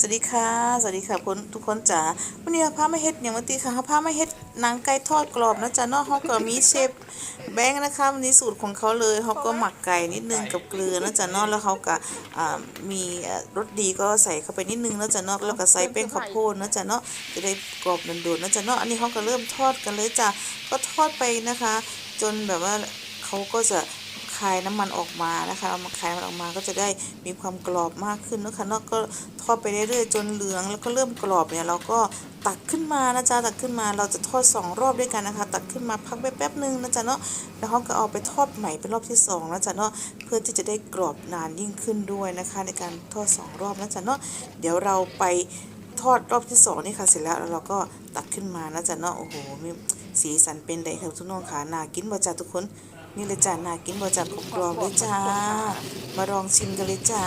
สวัสดีค่ะ สวัสดีค่ะคุณทุกคนจ๋าวันนี้พามาเฮ็ดอย่างวันตีค่ะพามาเฮ็ดหนังไก่ทอดกรอบนะจ๊ะนาะเฮาก็มีเชฟแบงค์นะคะวันนี้สูตรของเขาเลยเขาก็หมักไก่นิดนึงกับเกลือนะจ๊ะนาะแล้วเขาก็มีรสดีก็ใส่เข้าไปนิดนึงนะจ๊ะนาะแล้วก็ใส่แป้งข้าวโพดนะจ๊ะนาะจะได้กรอบโดนๆนะจ๊ะนาะอันนี้เขาก็เริ่มทอดกันเลยจ้ะก็ทอดไปนะคะ จนแบบว่าเขาก็จะ คายน้ำมันออกมานะคะเอามาคายมันออกมาก็จะได้มีความกรอบมากขึ้นนะคะเนอกก็ทอดไปเรื่อยๆจนเหลือง แล้วก็เริ่มกรอบเนี่ยเราก็ตักขึ้นมานะจ๊ะตักขึ้นมาเราจะทอดสองรอบด้วยกันนะคะ ตักขึ้นมาพักไปแป๊บนึงนะจ๊ะเนาะแล้วเขาก็เอาไปทอดใหม่เป็นรอบที่สองนะจ๊ะเนาะเพื่อที่จะได้กรอบนานยิ่งขึ้นด้วยนะคะ ในการทอดสองรอบนะจ๊ะเนาะเดี๋ยวเราไปทอดรอบที่สองนี่ค่ะเสร็จแล้วแล้วเราก็ตักขึ้นมานะจ๊ะเนาะโอ้โหมีสีสันเป็นไดค่ะทุกน้องค่ะน่ากินบ่จ้ะทุกคน นี่เลยจ้าน่ากินบ่จ้าผมกรอบเลยจ้า มาลองชิมกันเลยจ้า